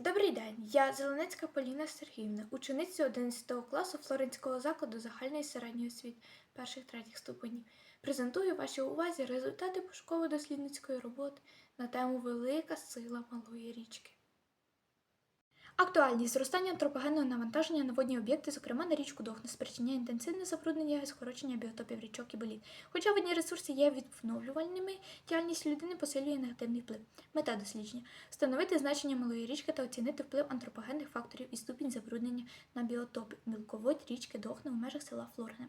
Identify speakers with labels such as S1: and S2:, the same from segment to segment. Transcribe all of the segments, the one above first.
S1: Добрий день, я Зеленецька Поліна Сергіївна, учениця 11 класу Флоренського закладу загальної середньої освіти перших третіх ступенів. Презентую вашій увазі результати пошуково-дослідницької роботи на тему Велика сила малої річки. Актуальність зростання антропогенного навантаження на водні об'єкти, зокрема на річку Дохна, спричиняє інтенсивне забруднення і скорочення біотопів річок і боліт. Хоча водні ресурси є відновлювальними, діяльність людини посилює негативний вплив. Мета дослідження встановити значення малої річки та оцінити вплив антропогенних факторів і ступінь забруднення на біотопи мілководь річки Дохна у межах села Флорине.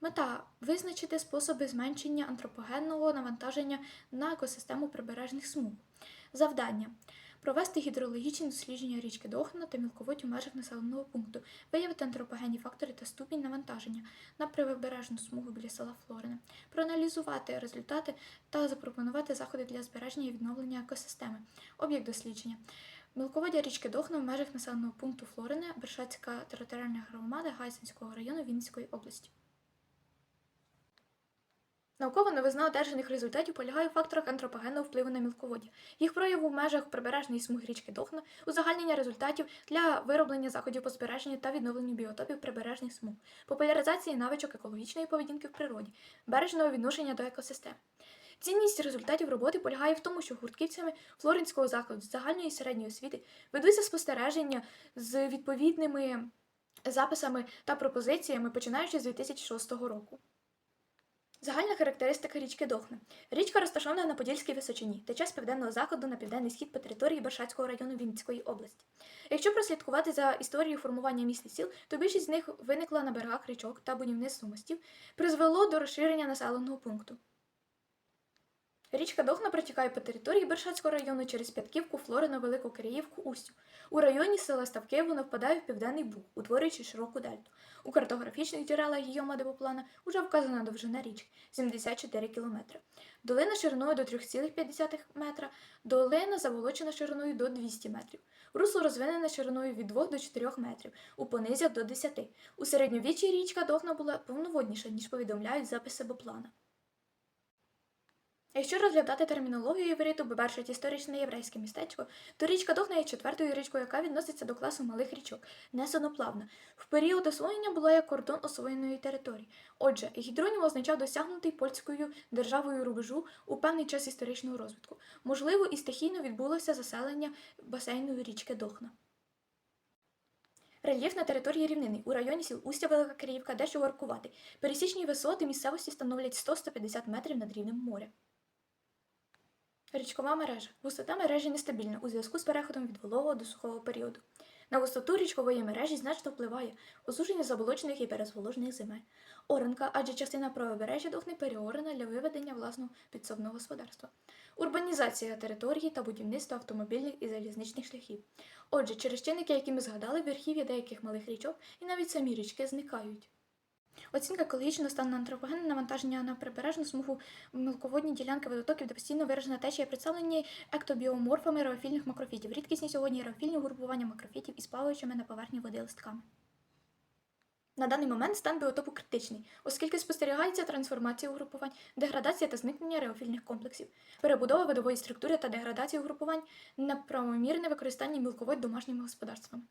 S1: Мета визначити способи зменшення антропогенного навантаження на екосистему прибережних смуг. Завдання провести гідрологічні дослідження річки Дохна та мілководь у межах населеного пункту, виявити антропогенні фактори та ступінь навантаження на прибережну смугу біля села Флорине, проаналізувати результати та запропонувати заходи для збереження і відновлення екосистеми. Об'єкт дослідження. Мілководдя річки Дохна в межах населеного пункту Флорине, Бершацька територіальна громада Гайсинського району Вінницької області. Наукова новизна одержаних результатів полягає у факторах антропогенного впливу на мілководдя, їх прояву в межах прибережної смуги річки Дохна, узагальнення результатів для вироблення заходів по збереженню та відновленню біотопів прибережних смуг, популяризації навичок екологічної поведінки в природі, бережного відношення до екосистем. Цінність результатів роботи полягає в тому, що гуртківцями Флоренського закладу загальної і середньої освіти ведуться спостереження з відповідними записами та пропозиціями, починаючи з 2006 року. Загальна характеристика річки Дохна. Річка розташована на Подільській височині, тече з південного заходу на південний схід по території Бершацького району Вінницької області. Якщо прослідкувати за історією формування міст і сіл, то більшість з них виникла на берегах річок та будівництво мостів, призвело до розширення населеного пункту. Річка Дохна протікає по території Бершацького району через П'ятківку, Флорину, Велику Кириївку, Устю. У районі села Ставки воно впадає в південний буг, утворюючи широку дельту. У картографічних джерелах Гійома Девоплана вже вказана довжина річки 74 км. Долина шириною до 3,5 метра, долина заволочена шириною до 200 метрів. Русло розвинене шириною від 2 до 4 метрів, у понизях до 10. У середньовіччі річка Дохна була повноводніша, ніж повідомляють записи Боплана. Якщо розглядати термінологію євриту, Бершать історичне єврейське містечко, то річка Дохна є четвертою річкою, яка відноситься до класу малих річок, несоноплавна. В період освоєння була як кордон освоєної території. Отже, гідронім означав досягнутий польською державою рубежу у певний час історичного розвитку. Можливо, і стихійно відбулося заселення басейну річки Дохна. Рельєф на території рівнини у районі сіл Устя Велика Київка дещо воркуватий. Пересічні висоти місцевості становлять 100-150 метрів над рівнем моря. Річкова мережа. Густота мережі нестабільна у зв'язку з переходом від вологого до сухого періоду. На густоту річкової мережі значно впливає осушення заболочених і перезволожених земель. Оранка, адже частина правобережжя Дохни переорена для виведення власного підсобного господарства. Урбанізація території та будівництво автомобільних і залізничних шляхів. Отже, через чинники, які ми згадали, верхів'я деяких малих річок і навіть самі річки зникають. Оцінка екологічного стану антропогенне навантаження на прибережну смугу мілководні ділянки водотоків, де постійно виражена течія, представлені ектобіоморфами реофільних макрофітів. Рідкісні сьогодні реофільні групування макрофітів із плаваючими на поверхні води листками. На даний момент стан біотопу критичний, оскільки спостерігається трансформація угрупувань, деградація та зникнення реофільних комплексів, перебудова видової структури та деградація угрупувань, неправомірне використання мілководь домашніми господарствами.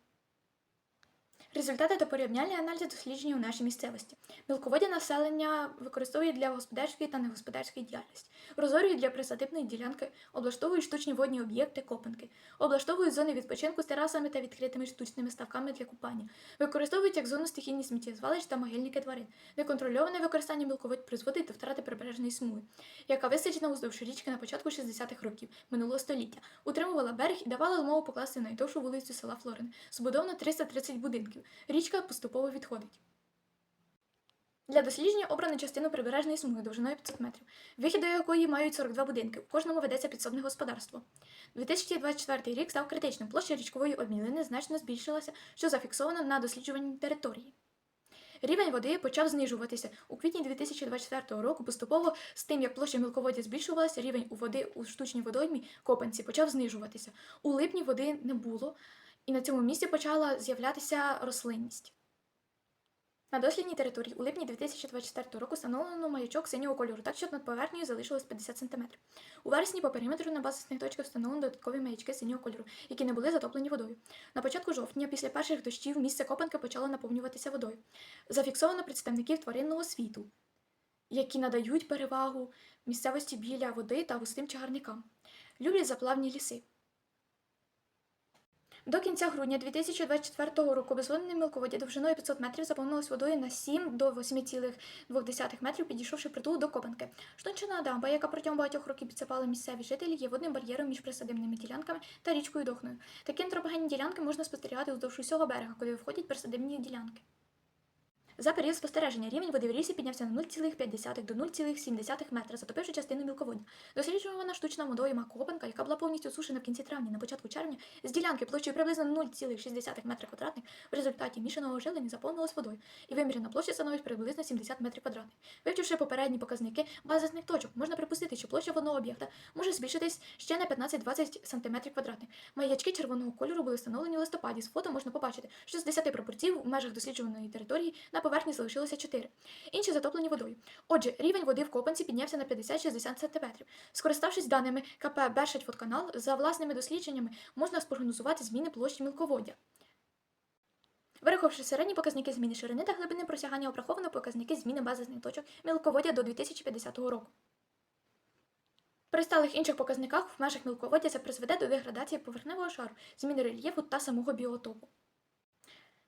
S1: Результати та порівняльний аналіз дослідження у нашій місцевості. Мілководдя населення використовують для господарської та негосподарської діяльності, розорюють для присадибної ділянки, облаштовують штучні водні об'єкти, копанки, облаштовують зони відпочинку з терасами та відкритими штучними ставками для купання, використовують як зону стихійні сміттєзвалищ та могильники тварин. Неконтрольоване використання мілководь призводить до втрати прибережної смуги, яка висаджена уздовж річки на початку 60-х років минулого століття, утримувала берег і давала змогу покласти найдовшу вулицю села Флорин, збудовано 330 будинків. Річка поступово відходить. Для дослідження обрано частину прибережної смуги довжиною 500 метрів, вихід до якої мають 42 будинки. В кожному ведеться підсобне господарство. 2024 рік став критичним. Площа річкової обмілини значно збільшилася, що зафіксовано на досліджуваній території. Рівень води почав знижуватися. У квітні 2024 року поступово з тим, як площа мілководдя збільшувалася, рівень у води у штучній водоймі Копанці почав знижуватися. У липні води не було, і на цьому місці почала з'являтися рослинність. На дослідній території у липні 2024 року встановлено маячок синього кольору, так що над поверхнею залишилось 50 см. У вересні по периметру на базисних точках встановлено додаткові маячки синього кольору, які не були затоплені водою. На початку жовтня, після перших дощів, місце копанки почало наповнюватися водою. Зафіксовано представників тваринного світу, які надають перевагу місцевості біля води та густим чагарникам. Люблять заплавні ліси. До кінця грудня 2024 року безводний мілководдя довжиною 500 метрів заповнилось водою на 7 до 8,2 метрів, підійшовши притул до Копанки. Штончина дамба, яка протягом багатьох років підсипали місцеві жителі, є водним бар'єром між присадибними ділянками та річкою Дохною. Такі антропогенні ділянки можна спостерігати уздовж усього берега, куди входять присадибні ділянки. За період спостереження рівень води в річці піднявся на 0,5 до 0,7 метра, затопивши частину мілководдя. Досліджувана штучна водойма Копанка, яка була повністю сушена в кінці травня, на початку червня, з ділянки площею приблизно 0,6 метра квадратних в результаті мішаного жилення заповнилась водою, і виміряна площа становить приблизно 70 метрів квадратних. Вивчивши попередні показники базисних точок, можна припустити, що площа водного об'єкта може збільшитись ще на 15-20 см квадратних. Маячки червоного кольору були встановлені в листопаді. З фото можна побачити, що з 10 пропорцій в межах досліджуваної території на поверхні залишилося 4. Інші затоплені водою. Отже, рівень води в Копанці піднявся на 50-60 см. Скориставшись даними КП Бершать водканал, за власними дослідженнями можна спрогнозувати зміни площі мілководдя. Вираховувавши середні показники зміни ширини та глибини просягання, обраховано показники зміни базисних точок мілководдя до 2050 року. При сталих інших показниках в межах мілководдя це призведе до деградації поверхневого шару, зміни рельєфу та самого біотопу.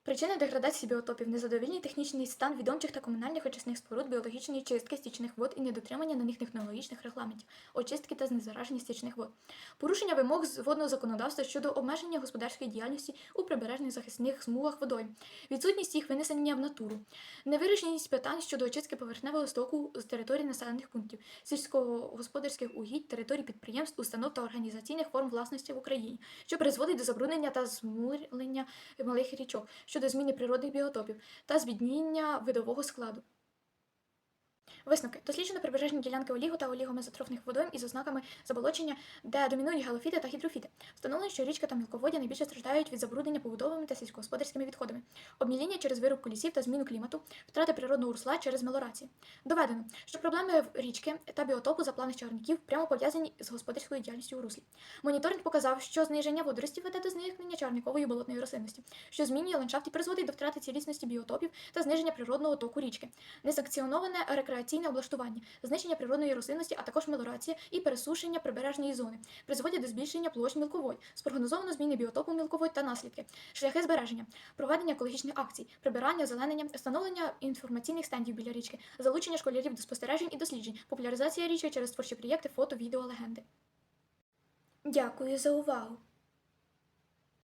S1: Причини деградації біотопів незадовільний технічний стан відомчих та комунальних очисних споруд, біологічної чистки стічних вод і недотримання на них технологічних регламентів, очистки та знезараження стічних вод, порушення вимог з водного законодавства щодо обмеження господарської діяльності у прибережних захисних смугах водойм, відсутність їх винесення в натуру, невирішеність питань щодо очистки поверхневого стоку з територій населених пунктів, сільськогосподарських угідь, територій підприємств, установ та організаційних форм власності в Україні, що призводить до забруднення та змулення малих річок щодо зміни природних біотопів та збідніння видового складу. Висновки. Досліджено прибережні ділянки олігу та олігомезотрофних водойм із ознаками заболочення, де домінують галофіти та гідрофіти. Встановлено, що річка та мілководдя найбільше страждають від забруднення побутовими та сільськогосподарськими відходами, обміління через вирубку лісів та зміну клімату, втрати природного русла через мелорації. Доведено, що проблеми річки та біотопу заплавних чагарників прямо пов'язані з господарською діяльністю у руслі. Моніторинг показав, що зниження водоростів веде до зникнення чарникової болотної рослинності, що змінює ландшафт і призводить до втрати цілісності біотопів та зниження природного току річки, несанкціоноване рекреаційне облаштування, знищення природної рослинності, а також мелорація і пересушення прибережної зони, призводять до збільшення площ мілководь, спрогнозовано зміни біотопу мілководь та наслідки, шляхи збереження, проведення екологічних акцій, прибирання, озеленення, встановлення інформаційних стендів біля річки, залучення школярів до спостережень і досліджень, популяризація річки через творчі проєкти, фото, відео, легенди. Дякую за увагу!